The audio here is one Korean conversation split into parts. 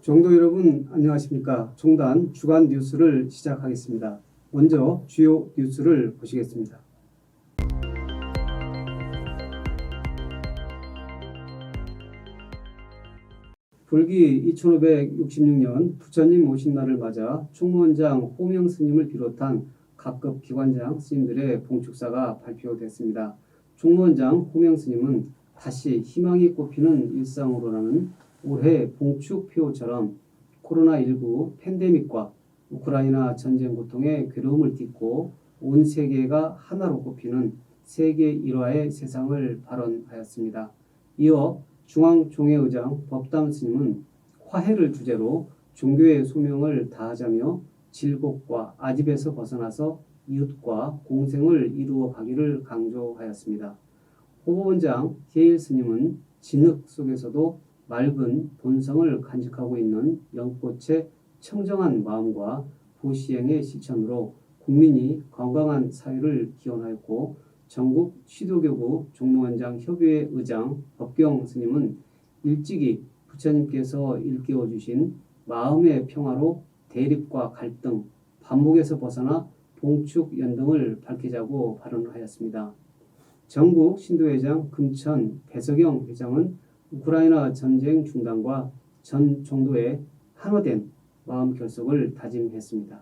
종도 여러분 안녕하십니까? 종단 주간 뉴스를 시작하겠습니다. 먼저 주요 뉴스를 보시겠습니다. 불기 2566년 부처님 오신 날을 맞아 총무원장 호명 스님을 비롯한 각급 기관장 스님들의 봉축사가 발표됐습니다. 총무원장 호명 스님은 다시 희망이 꽃피는 일상으로라는 올해 봉축표처럼 코로나19 팬데믹과 우크라이나 전쟁 고통의 괴로움을 딛고 온 세계가 하나로 꼽히는 세계 일화의 세상을 발언하였습니다. 이어 중앙종회의장 법담 스님은 화해를 주제로 종교의 소명을 다하자며 질곡과 아집에서 벗어나서 이웃과 공생을 이루어 가기를 강조하였습니다. 호보원장 히에일 스님은 진흙 속에서도 맑은 본성을 간직하고 있는 연꽃의 청정한 마음과 부시행의 실천으로 국민이 건강한 사회를 기원하였고 전국 시도교구 종무원장 협의회 의장 법경 스님은 일찍이 부처님께서 일깨워 주신 마음의 평화로 대립과 갈등, 반목에서 벗어나 봉축 연등을 밝히자고 발언하였습니다. 전국 신도회장 금천 배석영 회장은 우크라이나 전쟁 중단과 전 종도의 하나된 마음 결속을 다짐했습니다.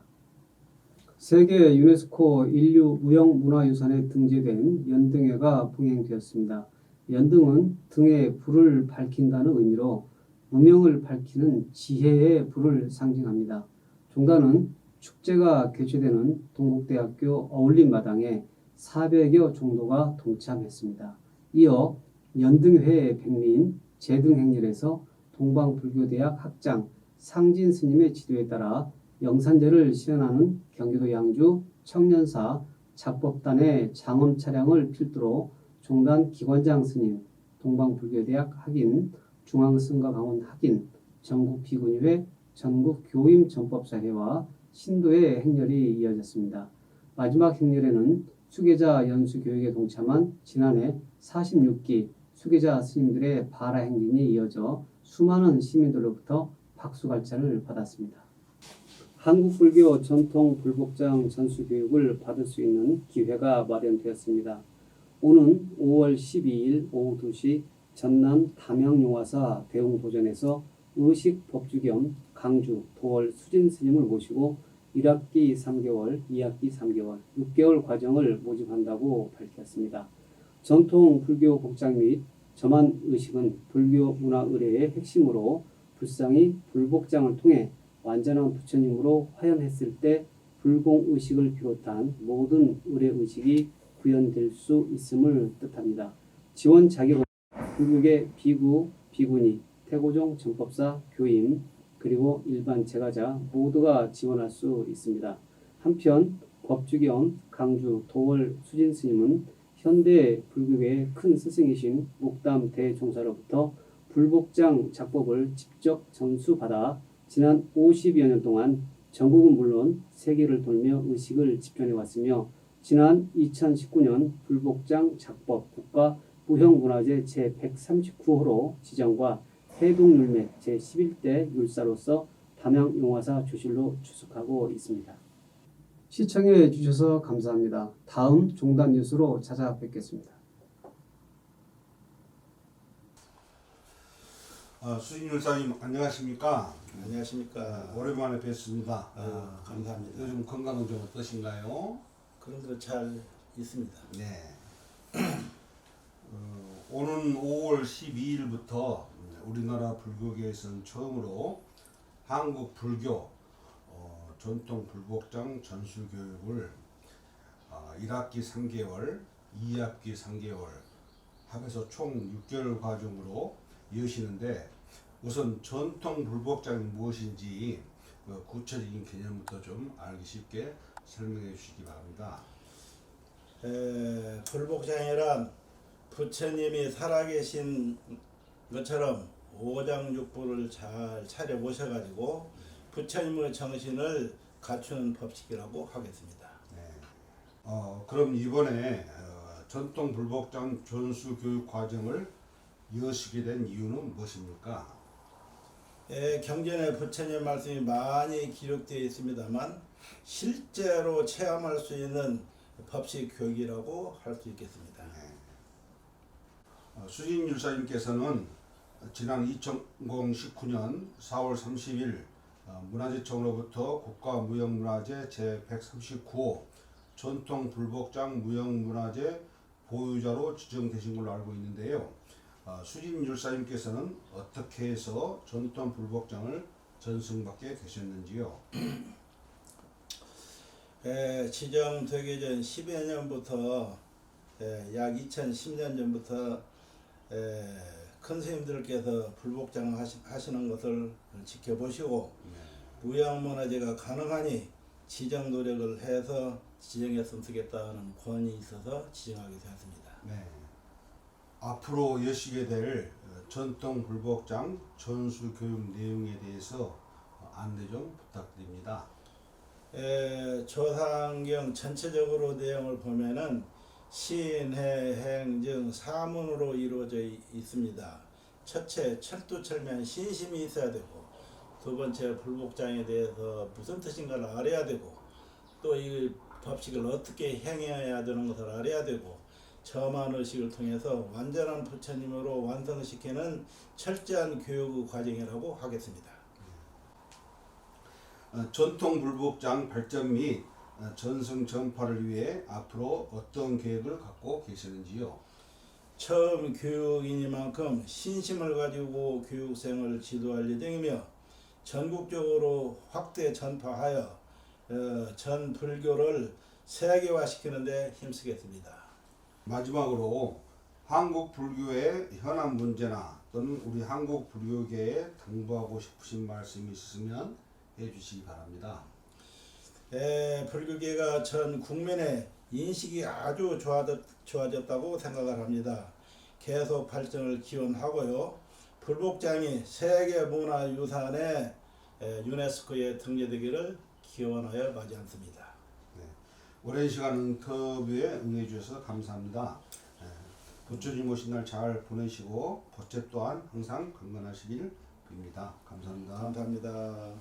세계 유네스코 인류 무형 문화유산에 등재된 연등회가 봉행되었습니다. 연등은 등에 불을 밝힌다는 의미로 무명을 밝히는 지혜의 불을 상징합니다. 종단은 축제가 개최되는 동국대학교 어울림 마당에 400여 종도가 동참했습니다. 이어 연등회 백미인 제등행렬에서 동방불교대학 학장 상진 스님의 지도에 따라 영산제를 실현하는 경기도 양주 청년사 작법단의 장엄 차량을 필두로 종단 기관장 스님, 동방불교대학 학인, 중앙승가 강원 학인, 전국 비구니회, 전국 교임 전법사회와 신도의 행렬이 이어졌습니다. 마지막 행렬에는 수계자 연수 교육에 동참한 지난해 46기 수계자 스님들의 바라 행진이 이어져 수많은 시민들로부터 박수갈채를 받았습니다. 한국불교 전통 불복장 전수 교육을 받을 수 있는 기회가 마련되었습니다. 오는 5월 12일 오후 2시 전남 담양용화사 대웅도전에서 의식 법주 겸 강주 도월 수진 스님을 모시고 1학기 3개월, 2학기 3개월, 6개월 과정을 모집한다고 밝혔습니다. 전통 불교 복장 및 저만 의식은 불교 문화 의례의 핵심으로 불상이 불복장을 통해 완전한 부처님으로 화연했을 때 불공 의식을 비롯한 모든 의례 의식이 구현될 수 있음을 뜻합니다. 지원 자격은 불교계 비구, 비구니, 태고종 전법사, 교임, 그리고 일반 제가자 모두가 지원할 수 있습니다. 한편 법주겸 강주 도월 수진 스님은 현대 불교계의 큰 스승이신 목담 대종사로부터 불복장 작법을 직접 전수받아 지난 50여 년 동안 전국은 물론 세계를 돌며 의식을 집전해 왔으며 지난 2019년 불복장 작법 국가 무형문화재 제139호로 지정과 해동율맥 제11대 율사로서 담양용화사 주실로 추석하고 있습니다. 시청해 주셔서 감사합니다. 다음 종단 뉴스로 찾아뵙겠습니다. 아, 수진 열사님 안녕하십니까? 안녕하십니까. 오랜만에 뵙습니다. 아, 감사합니다. 요즘 건강은 좀 어떠신가요? 그런 거잘 있습니다. 네. 어, 오는 5월 12일부터 우리나라 불교계에서는 처음으로 한국 불교 어, 전통 불복장 전수 교육을 어, 1학기 3개월, 2학기 3개월 합해서 총 6개월 과정으로 이어지는데 우선 전통 불복장이 무엇인지 그 구체적인 개념부터 좀 알기 쉽게 설명해 주시기 바랍니다. 에, 불복장이란 부처님이 살아계신 것처럼 오장육부를 잘 차려 모셔가지고 부처님의 정신을 갖추는 법칙이라고 하겠습니다. 네. 어, 그럼 이번에 어, 전통 불복장 전수 교육 과정을 이어시게 된 이유는 무엇입니까? 예, 경전에 부처님 말씀이 많이 기록되어 있습니다만 실제로 체험할 수 있는 법식 교육이라고 할 수 있겠습니다. 어, 수진 율사님께서는 지난 2019년 4월 30일 어, 문화재청으로부터 국가무형문화재 제139호 전통 불복장 무형문화재 보유자로 지정되신 걸로 알고 있는데요. 어, 수진 율사님께서는 어떻게 해서 전통 불복장을 전승받게 되셨는지요? 예, 지정되기 전 10여 년부터 예, 약 2010년 전부터 예, 큰 스님들께서 불복장 하시, 하시는 것을 지켜보시고 무형문화재가 가능하니 지정 노력을 해서 지정했으면 좋겠다는 권이 있어서 지정하게 되었습니다. 네. 앞으로 여시게 될 어, 전통 불복장 전수 교육 내용에 대해서 어, 안내 좀 부탁드립니다. 에, 조상경 전체적으로 내용을 보면은 신해 행증 사문으로 이루어져 있- 있습니다. 첫째 철두철미한 신심이 있어야 되고 두 번째 불복장에 대해서 무슨 뜻인가를 알아야 되고 또 이 법식을 어떻게 행해야 되는 것을 알아야 되고 점한 의식을 통해서 완전한 부처님으로 완성시키는 철저한 교육 과정이라고 하겠습니다. 어, 전통 불복장 발전 및 어, 전승 전파를 위해 앞으로 어떤 계획을 갖고 계시는지요? 처음 교육이니만큼 신심을 가지고 교육생을 지도할 예정이며 전국적으로 확대 전파하여 어, 전 불교를 세계화시키는 데 힘쓰겠습니다. 마지막으로 한국 불교의 현안 문제나 또는 우리 한국 불교계에 당부하고 싶으신 말씀이 있으면 해주시기 바랍니다. 에, 불교계가 전 국민의 인식이 아주 좋아졌, 좋아졌다고 생각을 합니다. 계속 발전을 기원하고요. 불복장이 세계문화유산에 에, 유네스코에 등재되기를 기원하여 마지 않습니다. 오랜 시간 인터뷰에 응해 주셔서 감사합니다. 예, 부처님 오신 날 잘 보내시고 법체 또한 항상 건강하시길 빕니다. 감사합니다. 감사합니다.